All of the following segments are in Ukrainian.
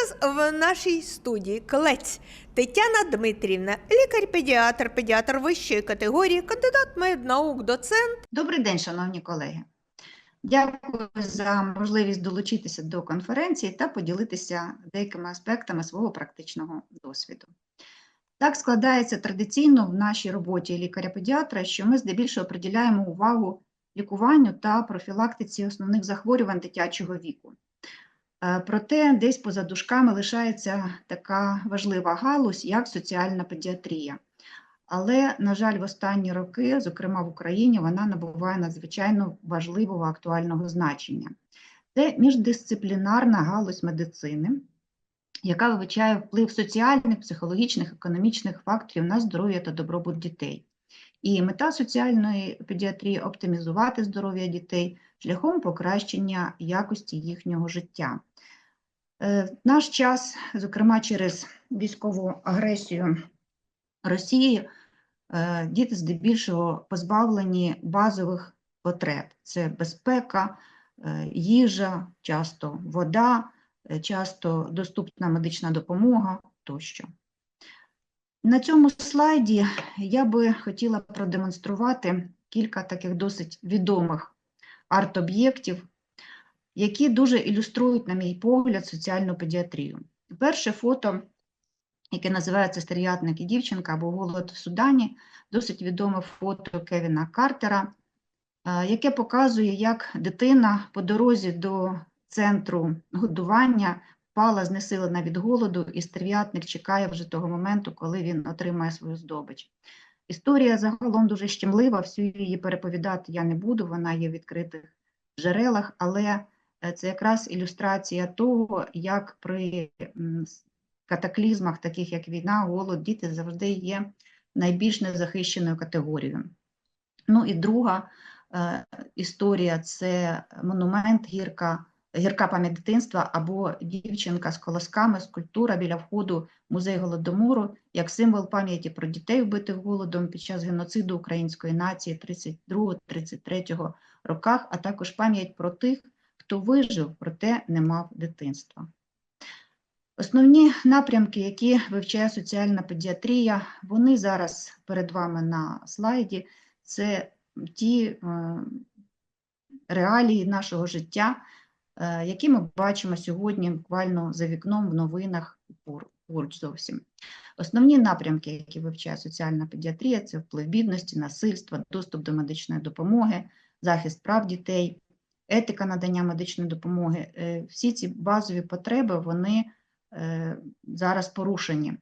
зараз в нашій студії клець Тетяна Дмитрівна, лікар-педіатр, педіатр вищої категорії, кандидат меднаук, доцент. Добрий день, шановні колеги. Дякую за можливість долучитися до конференції та поділитися деякими аспектами свого практичного досвіду. Так складається традиційно в нашій роботі лікаря-педіатра, що ми здебільшого приділяємо увагу лікуванню та профілактиці основних захворювань дитячого віку. Е, Проте десь поза дужками лишається така важлива галузь, як соціальна педіатрія. Але, на жаль, в останні роки, зокрема в Україні, вона набуває надзвичайно важливого актуального значення. Це міждисциплінарна галузь медицини, яка вивчає вплив соціальних, психологічних, економічних факторів на здоров'я та добробут дітей. І мета соціальної педіатрії оптимізувати здоров'я дітей шляхом покращення якості їхнього життя. Е, В наш час, зокрема через військову агресію Росії, е, діти здебільшого позбавлені базових потреб: це безпека, е, їжа, часто вода, часто доступна медична допомога тощо. На цьому слайді я би хотіла продемонструвати кілька таких досить відомих арт-об'єктів, які дуже ілюструють, на мій погляд, соціальну педіатрію. Перше фото, яке називається Стеріатник і дівчинка або Голод в Судані, досить відоме фото Кевіна Картера, е, яке показує, як дитина по дорозі до центру годування впала знесилена від голоду, і стерв'ятник чекає вже того моменту, коли він отримає свою здобич. Історія загалом дуже щемлива, всю її переповідати я не буду, вона є в відкритих джерелах, але це якраз ілюстрація того, як при катаклізмах, таких як війна, голод, діти завжди є найбільш незахищеною категорією. Ну і друга е, історія це монумент гірка, гірка пам'ять дитинства або дівчинка з колосками, скульптура біля входу в музей голодомору як символ пам'яті про дітей, вбитих голодом під час геноциду української нації 32-33 роках, а також пам'ять про тих, хто вижив, проте не мав дитинства. Основні напрямки, які вивчає соціальна педіатрія, вони зараз перед вами на слайді. Це ті е, реалії нашого життя, е, які ми бачимо сьогодні буквально за вікном в новинах поруч зовсім. Основні напрямки, які вивчає соціальна педіатрія, це вплив бідності, насильства, доступ до медичної допомоги, захист прав дітей, етика надання медичної допомоги. Е, Всі ці базові потреби вони е, зараз порушені.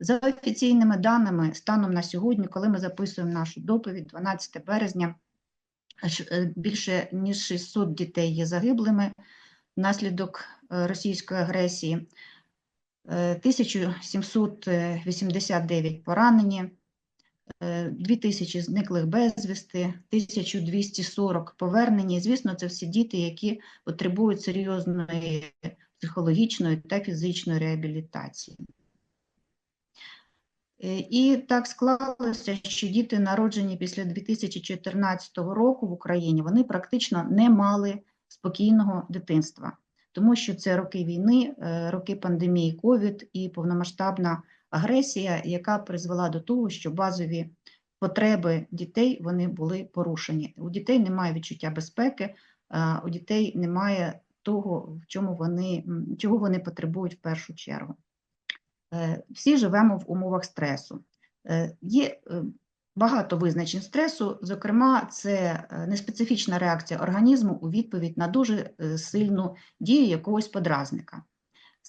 За офіційними даними, станом на сьогодні, коли ми записуємо нашу доповідь, 12 березня, е, більше ніж 600 дітей є загиблими внаслідок російської агресії, е, 1789 поранені, 2000 зниклих безвісти, 1240 повернені. Звісно, це всі діти, які потребують серйозної психологічної та фізичної реабілітації. Е, І так склалося, що діти, народжені після 2014 року в Україні, вони практично не мали спокійного дитинства, тому що це роки війни, е, роки пандемії ковід і повномасштабна агресія, яка призвела до того, що базові потреби дітей вони були порушені. У дітей немає відчуття безпеки, у дітей немає того, в чому вони, чого вони потребують в першу чергу. Е, Всі живемо в умовах стресу. Е, Є е, багато визначень стресу, зокрема, це неспецифічна реакція організму у відповідь на дуже сильну дію якогось подразника.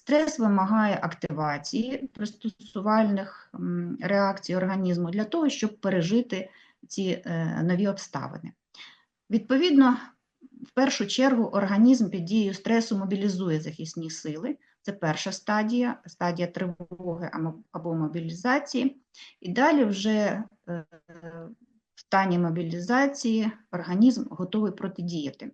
Стрес вимагає активації пристосувальних реакцій організму для того, щоб пережити ці е, нові обставини. Відповідно, в першу чергу організм під дією стресу мобілізує захисні сили. Це перша стадія, стадія тривоги або- мобілізації. І далі вже е, в стані мобілізації організм готовий протидіяти.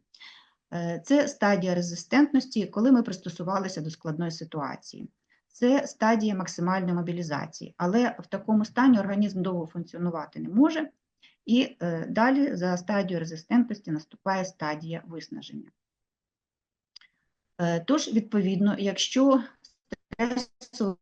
Е, Це стадія резистентності, коли ми пристосувалися до складної ситуації. Це стадія максимальної мобілізації, але в такому стані організм довго функціонувати не може, і е, далі за стадією резистентності наступає стадія виснаження. Е, Тож, відповідно, якщо стресовий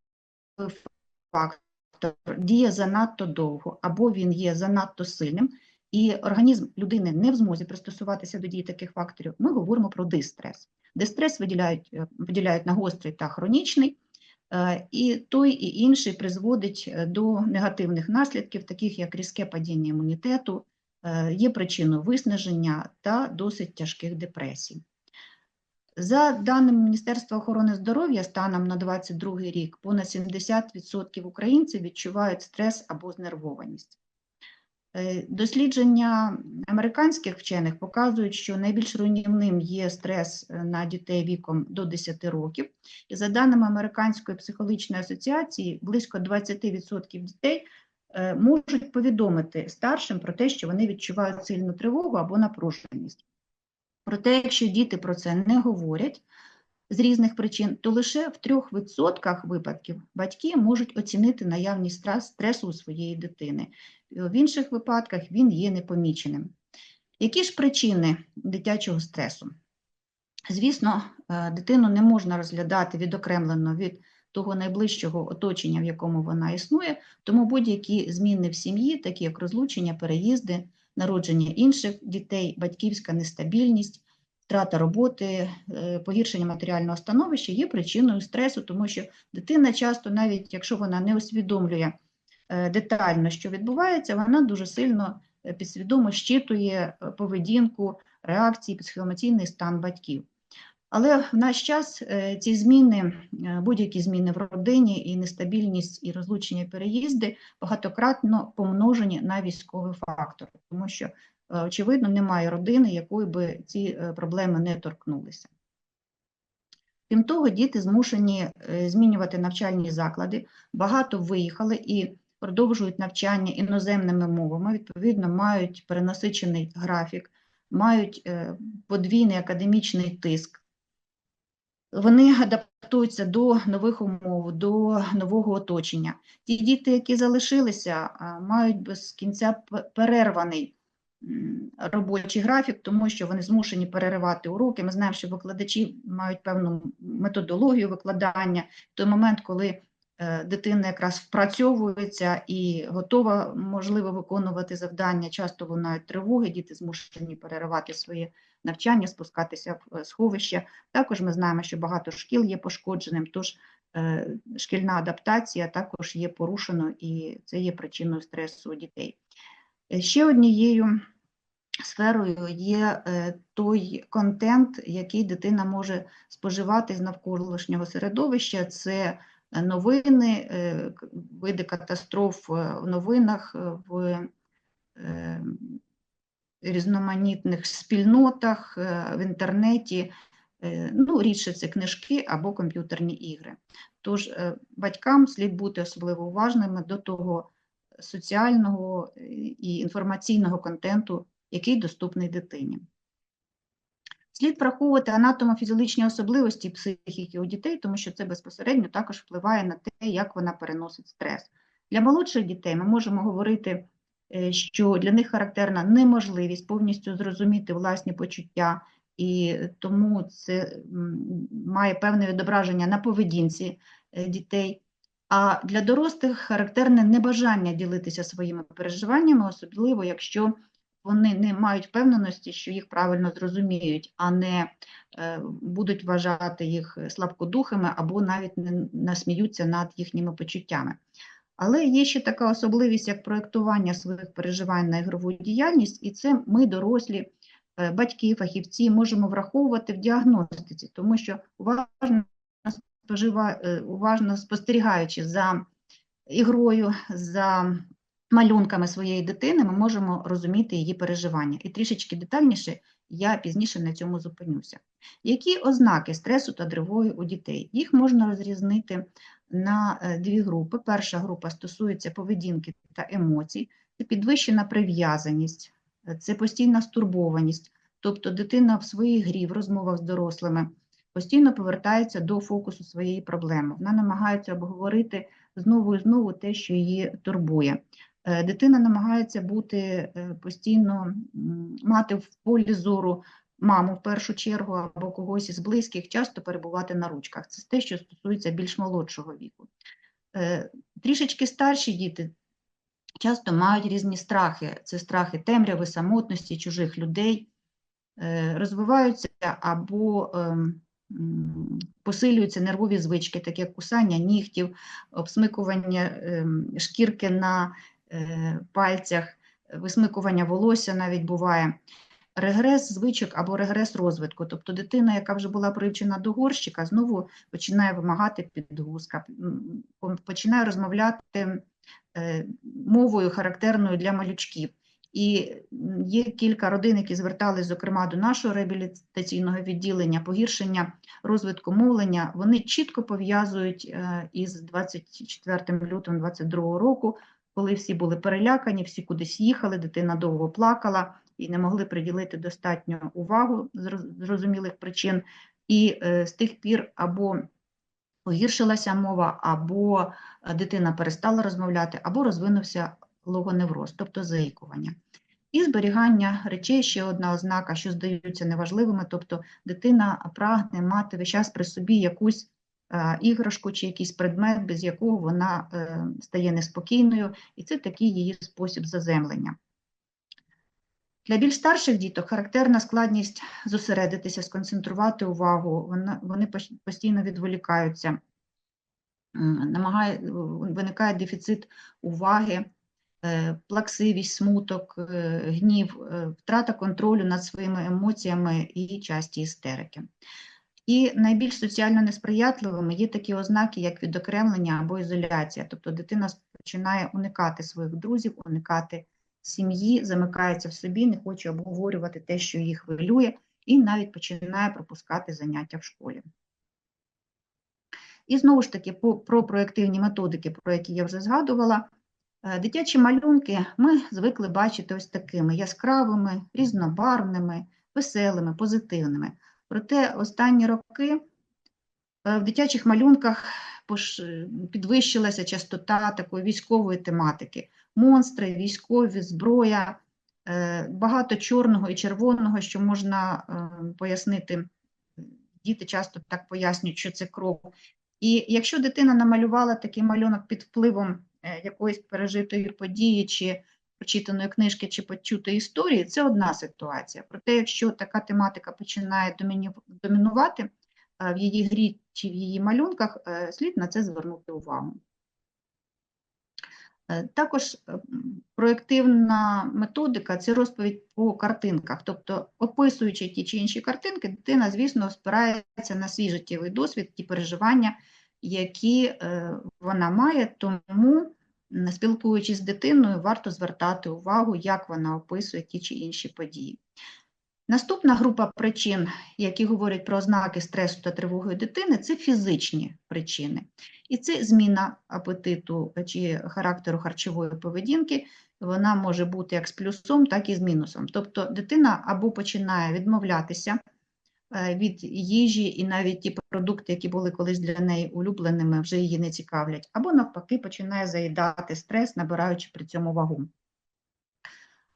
фактор діє занадто довго, або він є занадто сильним, і організм людини не в змозі пристосуватися до дії таких факторів, ми говоримо про дистрес. Дистрес виділяють, е, поділяють на гострий та хронічний, е, і той і інший призводить е, до негативних наслідків, таких як різке падіння імунітету, є причиною виснаження та досить тяжких депресій. За даними Міністерства охорони здоров'я, станом на 2022 рік понад 70% українців відчувають стрес або знервованість. Е, Дослідження американських вчених показують, що найбільш руйнівним є стрес е, на дітей віком до 10 років. І за даними Американської психологічної асоціації, близько 20% дітей е, можуть повідомити старшим про те, що вони відчувають сильну тривогу або напруженість. Проте, якщо діти про це не говорять з різних причин, то лише в 3% випадків батьки можуть оцінити наявність стресу у своєї дитини. В інших випадках він є непоміченим. Які ж причини дитячого стресу? Звісно, е, дитину не можна розглядати відокремлено від того найближчого оточення, в якому вона існує, тому будь-які зміни в сім'ї, такі як розлучення, переїзди, народження інших дітей, батьківська нестабільність, втрата роботи, е, погіршення матеріального становища є причиною стресу, тому що дитина часто, навіть якщо вона не усвідомлює е, детально, що відбувається, вона дуже сильно е, підсвідомо щитує е, поведінку, реакції, психоемоційний стан батьків. Але в наш час е, ці зміни, е, будь-які зміни в родині, і нестабільність, і розлучення, і переїзди багатократно помножені на військовий фактор, тому що, е, очевидно, немає родини, якої би ці е, проблеми не торкнулися. Крім того, діти змушені е, змінювати навчальні заклади, багато виїхали і продовжують навчання іноземними мовами, відповідно, мають перенасичений графік, мають е, подвійний академічний тиск. Вони адаптуються до нових умов, до нового оточення. Ті діти, які залишилися, мають без кінця перерваний робочий графік, тому що вони змушені переривати уроки. Ми знаємо, що викладачі мають певну методологію викладання. В той момент, коли дитина якраз впрацьовується і готова, можливо, виконувати завдання, часто лунають тривоги, діти змушені переривати своє навчання, спускатися в е, сховище. Також ми знаємо, що багато шкіл є пошкодженим, тож е, шкільна адаптація також є порушеною, і це є причиною стресу дітей. Е, Ще однією сферою є е, той контент, який дитина може споживати з навколишнього середовища. Це е, новини, е, види катастроф е, в новинах, е, в е, різноманітних спільнотах, е, в інтернеті. Е, Ну, рідше це книжки або комп'ютерні ігри. Тож е, батькам слід бути особливо уважними до того соціального е, і інформаційного контенту, який доступний дитині. Слід враховувати анатомофізіологічні особливості психіки у дітей, тому що це безпосередньо також впливає на те, як вона переносить стрес. Для молодших дітей ми можемо говорити, е, що для них характерна неможливість повністю зрозуміти власні почуття, і тому це має певне відображення на поведінці е, дітей. А для дорослих характерне небажання ділитися своїми переживаннями, особливо якщо вони не мають впевненості, що їх правильно зрозуміють, а не е, будуть вважати їх слабкодухими або навіть не насміються над їхніми почуттями. Але є ще така особливість, як проєктування своїх переживань на ігрову діяльність, і це ми, дорослі, е, батьки, фахівці, можемо враховувати в діагностиці, тому що уважно, е, уважно спостерігаючи за ігрою, за малюнками своєї дитини, ми можемо розуміти її переживання. І трішечки детальніше я пізніше на цьому зупинюся. Які ознаки стресу та тривоги у дітей? Їх можна розрізнити на е, дві групи. Перша група стосується поведінки та емоцій, це підвищена прив'язаність, е, це постійна стурбованість, тобто дитина в своїй грі, в розмовах з дорослими постійно повертається до фокусу своєї проблеми. Вона намагається обговорити знову і знову те, що її турбує. Е, Дитина намагається бути е, постійно мати в полі зору маму в першу чергу або когось із близьких, часто перебувати на ручках. Це те, що стосується більш молодшого віку. Е, Трішечки старші діти часто мають різні страхи. Це страхи темряви, самотності, чужих людей, розвиваються або ем, посилюються нервові звички, такі як кусання нігтів, обсмикування ем, шкірки на пальцях, висмикування волосся навіть буває. Регрес звичок або регрес розвитку, тобто дитина, яка вже була привчена до горщика, знову починає вимагати підгузка, починає розмовляти е, мовою характерною для малючків. І є кілька родин, які звертались, зокрема, до нашого реабілітаційного відділення, погіршення розвитку мовлення, вони чітко пов'язують е, із 24 лютого 2022 року, коли всі були перелякані, всі кудись їхали, дитина довго плакала і не могли приділити достатньо увагу з зрозумілих причин. І е, з тих пір або погіршилася мова, або е, дитина перестала розмовляти, або розвинувся логоневроз, тобто заїкування. І зберігання речей ще одна ознака, що здаються неважливими, тобто дитина прагне мати весь час при собі якусь іграшку чи якийсь предмет, без якого вона е, стає неспокійною, і це такий її спосіб заземлення. Для більш старших діток характерна складність зосередитися, сконцентрувати увагу, вони постійно відволікаються, виникає дефіцит уваги, е, плаксивість, смуток, е, гнів, е, втрата контролю над своїми емоціями і часті істерики. І найбільш соціально несприятливими є такі ознаки, як відокремлення або ізоляція. Тобто дитина починає уникати своїх друзів, уникати сім'ї, замикається в собі, не хоче обговорювати те, що їх хвилює, і навіть починає пропускати заняття в школі. І знову ж таки, про проєктивні методики, про які я вже згадувала, Е, Дитячі малюнки ми звикли бачити ось такими яскравими, різнобарвними, веселими, позитивними. Проте останні роки е, в дитячих малюнках підвищилася частота такої військової тематики. Монстри, військові, зброя, е, багато чорного і червоного, що можна е, пояснити. Діти часто так пояснюють, що це кров. І якщо дитина намалювала такий малюнок під впливом якоїсь пережитої події, чи прочитаної книжки, чи почутої історії, це одна ситуація. Проте, якщо така тематика починає домінувати е, в її грі чи в її малюнках, е, слід на це звернути увагу. Е, Також проєктивна методика це розповідь по картинках. Тобто, описуючи ті чи інші картинки, дитина, звісно, спирається на свій життєвий досвід, ті переживання, які вона має, тому, спілкуючись з дитиною, варто звертати увагу, як вона описує ті чи інші події. Наступна група причин, які говорять про ознаки стресу та тривоги дитини, це фізичні причини. І це зміна апетиту чи характеру харчової поведінки, вона може бути як з плюсом, так і з мінусом. Тобто дитина або починає відмовлятися від їжі, і навіть ті продукти, які були колись для неї улюбленими, вже її не цікавлять, або навпаки починає заїдати стрес, набираючи при цьому вагу.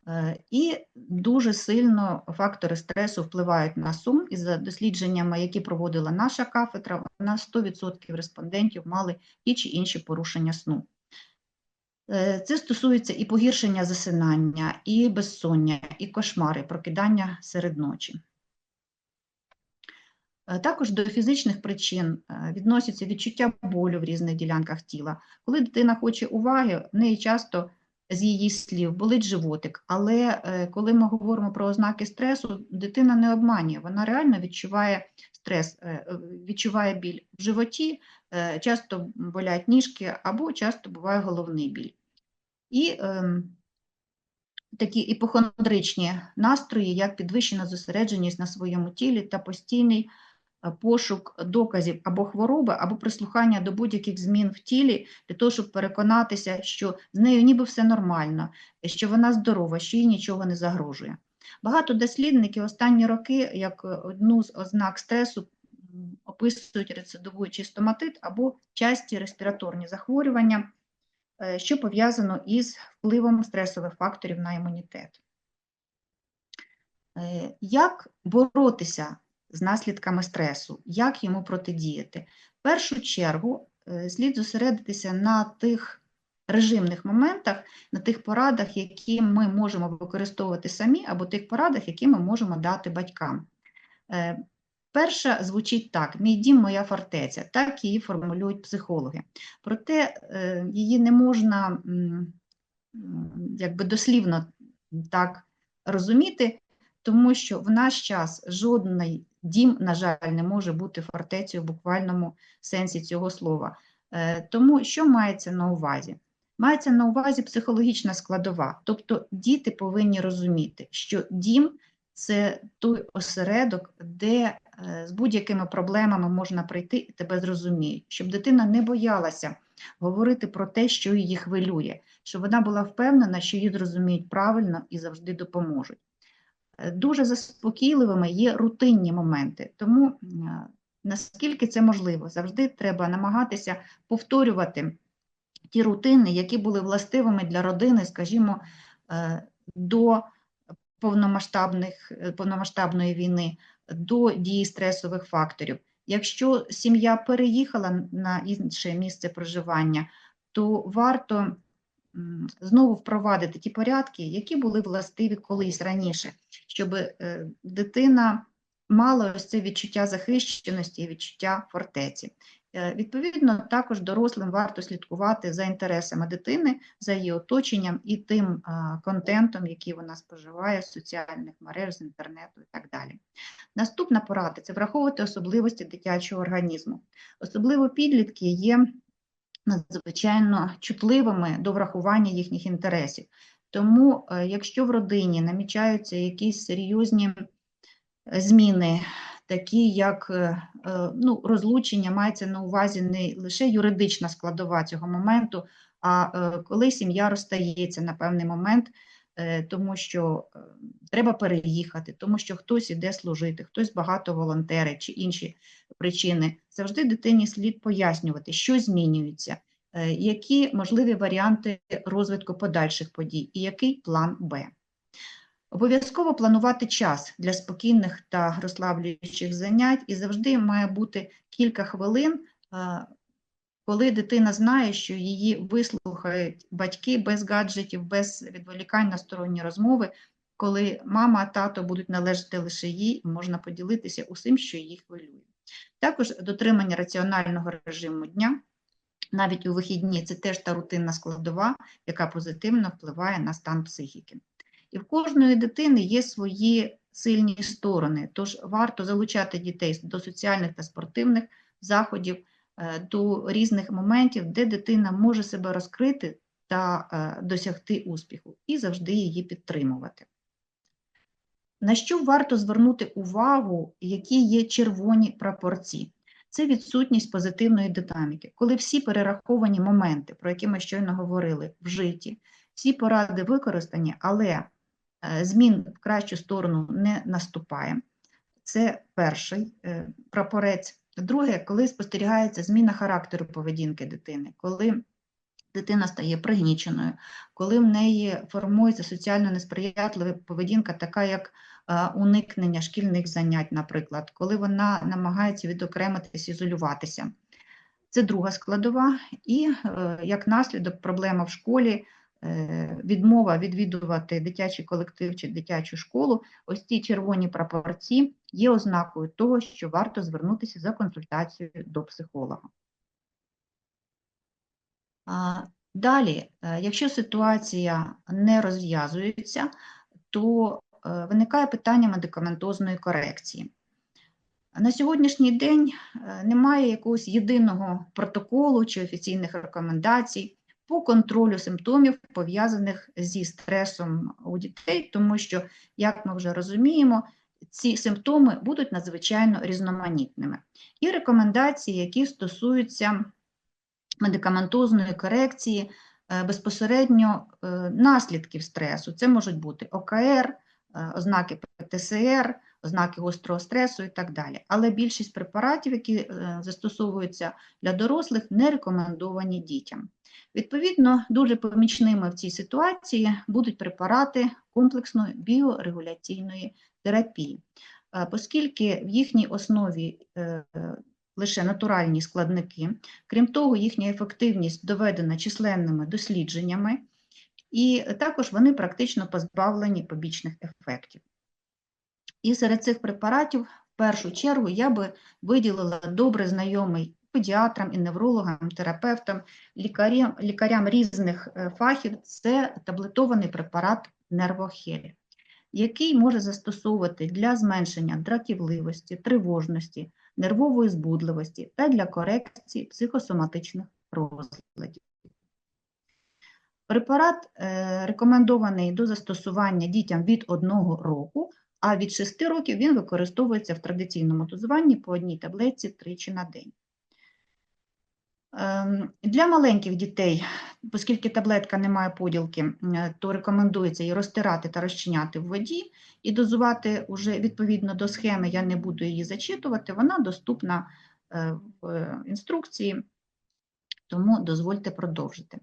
Е, І дуже сильно фактори стресу впливають на сум. І за дослідженнями, які проводила наша кафедра, у нас 100% респондентів мали ті чи інші порушення сну. Е, Це стосується і погіршення засинання, і безсоння, і кошмари, прокидання серед ночі. Е, Також до фізичних причин е, відносяться відчуття болю в різних ділянках тіла. Коли дитина хоче уваги, в неї часто з її слів болить животик. Але е, коли ми говоримо про ознаки стресу, дитина не обманює, вона реально відчуває стрес, відчуває біль в животі, часто болять ніжки або часто буває головний біль. І ем, такі іпохондричні настрої, як підвищена зосередженість на своєму тілі та постійний пошук доказів або хвороби, або прислухання до будь-яких змін в тілі для того, щоб переконатися, що з нею ніби все нормально, що вона здорова, що їй нічого не загрожує. Багато дослідників останні роки як одну з ознак стресу описують рецидивуючий стоматит або часті респіраторні захворювання, е, що пов'язано із впливом стресових факторів на імунітет. Е, Як боротися з наслідками стресу, як йому протидіяти? В першу чергу е, слід зосередитися на тих режимних моментах, на тих порадах, які ми можемо використовувати самі, або тих порадах, які ми можемо дати батькам. Е, Перша звучить так: мій дім, моя фортеця. Так її формулюють психологи. Проте е, її не можна якби дослівно так розуміти, тому що в наш час жодний дім, на жаль, не може бути фортецею в буквальному сенсі цього слова. Е, Тому що мається на увазі? Мається на увазі психологічна складова, тобто діти повинні розуміти, що дім це той осередок, де е, з будь-якими проблемами можна прийти і тебе зрозуміють, щоб дитина не боялася говорити про те, що її хвилює, щоб вона була впевнена, що її зрозуміють правильно і завжди допоможуть. Е, Дуже заспокійливими є рутинні моменти, тому е, наскільки це можливо, завжди треба намагатися повторювати ті рутини, які були властивими для родини, скажімо, е, до повномасштабних, повномасштабної війни, до дії стресових факторів. Якщо сім'я переїхала на інше місце проживання, то варто знову впровадити ті порядки, які були властиві колись раніше, щоб е, дитина мала ось це відчуття захищеності і відчуття фортеці. Е, Відповідно, також дорослим варто слідкувати за інтересами дитини, за її оточенням і тим контентом, який вона споживає з соціальних мереж, з інтернету і так далі. Наступна порада це враховувати особливості дитячого організму. Особливо підлітки є надзвичайно чутливими до врахування їхніх інтересів. Тому, е, якщо в родині намічаються якісь серйозні е, зміни, такі як е, ну, розлучення, мається на увазі не лише юридична складова цього моменту, а коли сім'я розстається на певний момент, тому що е, треба переїхати, тому що хтось іде служити, хтось багато волонтерить чи інші причини. Завжди дитині слід пояснювати, що змінюється, е, які можливі варіанти розвитку подальших подій і який план Б. Обов'язково планувати час для спокійних та розслаблюючих занять, і завжди має бути кілька хвилин, е, коли дитина знає, що її вислухають батьки без гаджетів, без відволікань на сторонні розмови, коли мама, тато будуть належати лише їй, можна поділитися усім, що її хвилює. Також дотримання раціонального режиму дня, навіть у вихідні, це теж та рутинна складова, яка позитивно впливає на стан психіки. І в кожної дитини є свої сильні сторони, тож варто залучати дітей до соціальних та спортивних заходів, до різних моментів, де дитина може себе розкрити та е, досягти успіху, і завжди її підтримувати. На що варто звернути увагу, які є червоні прапорці? Це відсутність позитивної динаміки, коли всі перераховані моменти, про які ми щойно говорили, вжиті, всі поради використані, але е, змін в кращу сторону не наступає. Це перший е, прапорець. Друге, коли спостерігається зміна характеру поведінки дитини, коли дитина стає пригніченою, коли в неї формується соціально несприятлива поведінка, така як е, уникнення шкільних занять, наприклад, коли вона намагається відокремитися, ізолюватися. Це друга складова, і е, як наслідок проблема в школі, відмова відвідувати дитячий колектив чи дитячу школу, ось ці червоні прапорці є ознакою того, що варто звернутися за консультацією до психолога. Далі, е, якщо ситуація не розв'язується, то е, виникає питання медикаментозної корекції. На сьогоднішній день е, немає якогось єдиного протоколу чи офіційних рекомендацій по контролю симптомів, пов'язаних зі стресом у дітей, тому що, як ми вже розуміємо, ці симптоми будуть надзвичайно різноманітними. І рекомендації, які стосуються медикаментозної корекції е, безпосередньо е, наслідків стресу. Це можуть бути ОКР, е, ознаки ПТСР, ознаки гострого стресу і так далі. Але більшість препаратів, які е, застосовуються для дорослих, не рекомендовані дітям. Відповідно, дуже помічними в цій ситуації будуть препарати комплексної біорегуляційної терапії, Е, оскільки в їхній основі е, лише натуральні складники, крім того, їхня ефективність доведена численними дослідженнями, і також вони практично позбавлені побічних ефектів. І серед цих препаратів, в першу чергу, я би виділила добре знайомий педіатрам і неврологам, терапевтам, лікарям, лікарям різних е, фахів це таблетований препарат нервохелі, який може застосовувати для зменшення дратівливості, тривожності, нервової збудливості та для корекції психосоматичних розладів. Препарат е, рекомендований до застосування дітям від 1 року, а від 6 років він використовується в традиційному дозуванні по одній таблетці тричі на день. Ем, Для маленьких дітей, оскільки таблетка не має поділки, е, то рекомендується її розтирати та розчиняти в воді і дозувати уже відповідно до схеми, я не буду її зачитувати, вона доступна е, в е, інструкції, тому дозвольте продовжити.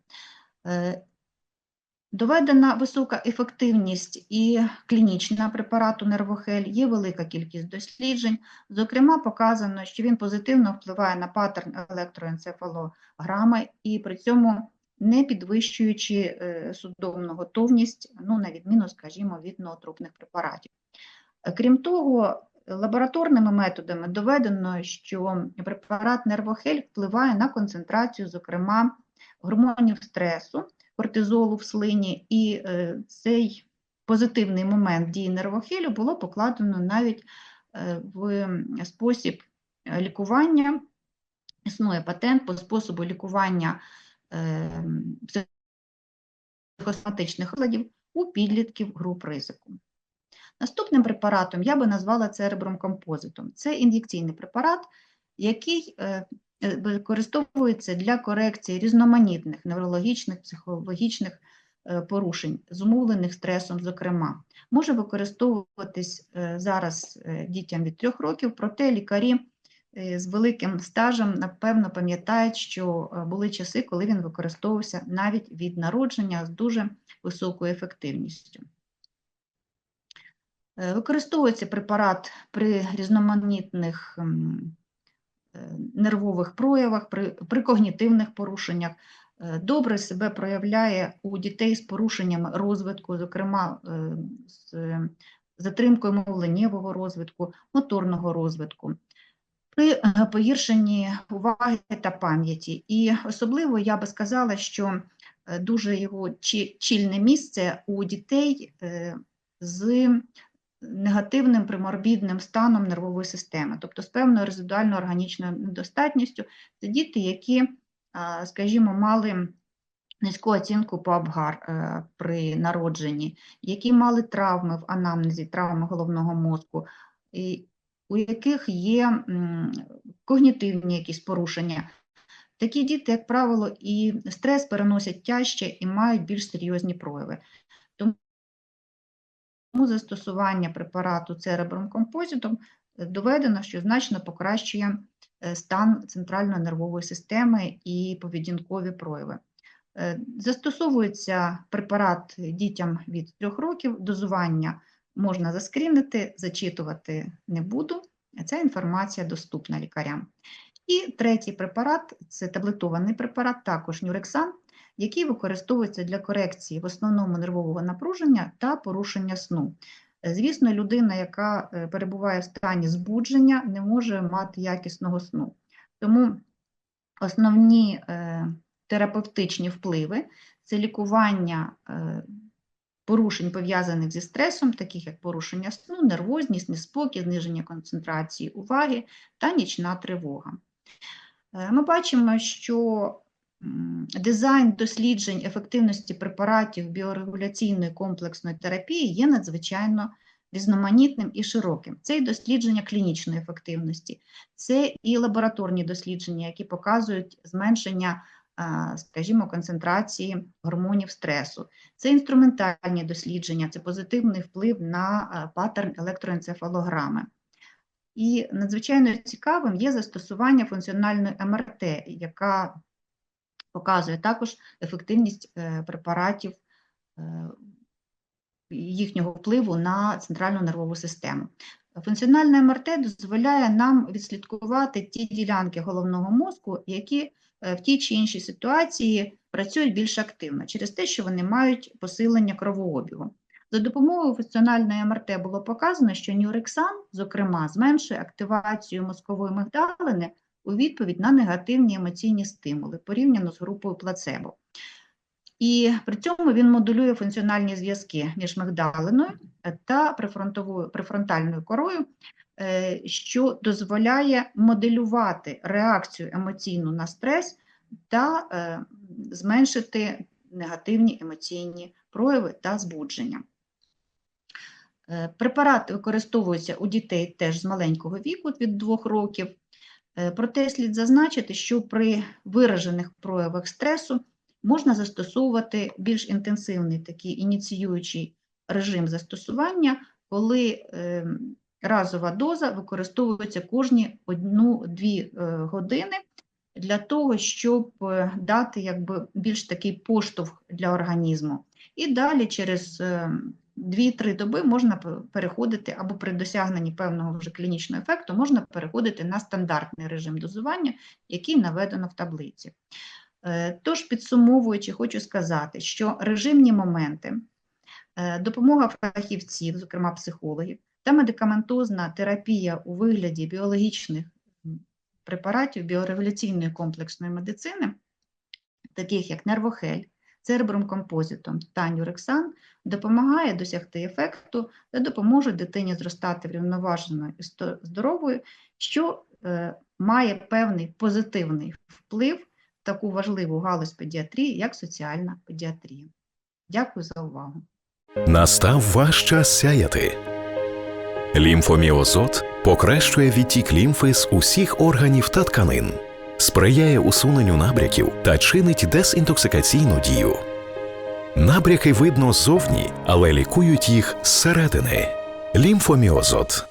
Доведена висока ефективність і клінічна препарату нервохель, є велика кількість досліджень. Зокрема, показано, що він позитивно впливає на паттерн електроенцефалограми і при цьому не підвищуючи е, судомну готовність, ну, на відміну, скажімо, від ноотропних препаратів. Крім того, лабораторними методами доведено, що препарат нервохель впливає на концентрацію, зокрема, гормонів стресу, кортизолу в слині, і е, цей позитивний момент дії нервохелю було покладено навіть е, в спосіб е, лікування. Існує патент по способу лікування психосоматичних розладів у підлітків груп ризику. Наступним препаратом я би назвала церебром композитом. Це ін'єкційний препарат, який використовується для корекції різноманітних неврологічних, психологічних е, порушень, зумовлених стресом, зокрема. Може використовуватись е, зараз е, дітям від 3 років, проте лікарі е, з великим стажем, напевно, пам'ятають, що е, були часи, коли він використовувався навіть від народження з дуже високою ефективністю. Е, Використовується препарат при різноманітних е, нервових проявах, при, при когнітивних порушеннях. Е, Добре себе проявляє у дітей з порушеннями розвитку, зокрема е, з е, затримкою мовленнєвого розвитку, моторного розвитку, при е, погіршенні уваги та пам'яті. І особливо я би сказала, що е, дуже його чільне місце у дітей е, з негативним приморбідним станом нервової системи, тобто з певною резидуальною органічною недостатністю. Це діти, які, скажімо, мали низьку оцінку по Абгар е, при народженні, які мали травми в анамнезі, травми головного мозку, і у яких є когнітивні якісь порушення. Такі діти, як правило, і стрес переносять тяжче і мають більш серйозні прояви. Тому застосування препарату церебром композитом е, доведено, що значно покращує е, стан центральної нервової системи і поведінкові прояви. Е, Застосовується препарат дітям від 3 років, дозування можна заскрінити, зачитувати не буду. Ця інформація доступна лікарям. І третій препарат це таблетований препарат, також нюрексан, який використовується для корекції в основному нервового напруження та порушення сну. Е, Звісно, людина, яка е, перебуває в стані збудження, не може мати якісного сну. Тому основні е, терапевтичні впливи це лікування порушень, пов'язаних зі стресом, таких як порушення сну, нервозність, неспокій, зниження концентрації уваги та нічна тривога. Ми бачимо, що дизайн досліджень ефективності препаратів біорегуляційної комплексної терапії є надзвичайно різноманітним і широким. Це і дослідження клінічної ефективності, це і лабораторні дослідження, які показують зменшення скажімо, концентрації гормонів стресу. Це інструментальні дослідження, це позитивний вплив на паттерн електроенцефалограми. І надзвичайно цікавим є застосування функціональної МРТ, яка показує також ефективність е, препаратів е, їхнього впливу на центральну нервову систему. Функціональна МРТ дозволяє нам відслідкувати ті ділянки головного мозку, які е, в тій чи іншій ситуації працюють більш активно, через те, що вони мають посилення кровообігу. За допомогою функціональної МРТ було показано, що нюрексан, зокрема, зменшує активацію мозкової мигдалини у відповідь на негативні емоційні стимули порівняно з групою плацебо. І при цьому він модулює функціональні зв'язки між мигдалиною та префронтовою, префронтальною корою, е, що дозволяє моделювати реакцію емоційну на стрес та е, зменшити негативні емоційні прояви та збудження. Е, Препарат використовується у дітей теж з маленького віку від 2 років. Е, Проте слід зазначити, що при виражених проявах стресу можна застосовувати більш інтенсивний такий ініціюючий режим застосування, коли е, разова доза використовується кожні 1-2 години для того, щоб е, дати якби, більш такий поштовх для організму. І далі через е, 2-3 доби можна переходити, або при досягненні певного вже клінічного ефекту, можна переходити на стандартний режим дозування, який наведено в таблиці. Е, Тож, підсумовуючи, хочу сказати, що режимні моменти, е, допомога фахівців, зокрема психологів, та медикаментозна терапія у вигляді біологічних препаратів біорегуляційної комплексної медицини, таких як нервохель, церебрум композитом та нюрексан, допомагає досягти ефекту та допоможе дитині зростати врівноваженою і здоровою, що е, має певний позитивний вплив в таку важливу галузь педіатрії, як соціальна педіатрія. Дякую за увагу. Настав ваш час сяяти. Лімфоміозот покращує відтік лімфи з усіх органів та тканин, сприяє усуненню набряків та чинить дезінтоксикаційну дію. Набряки видно ззовні, але лікують їх зсередини. Лімфоміозот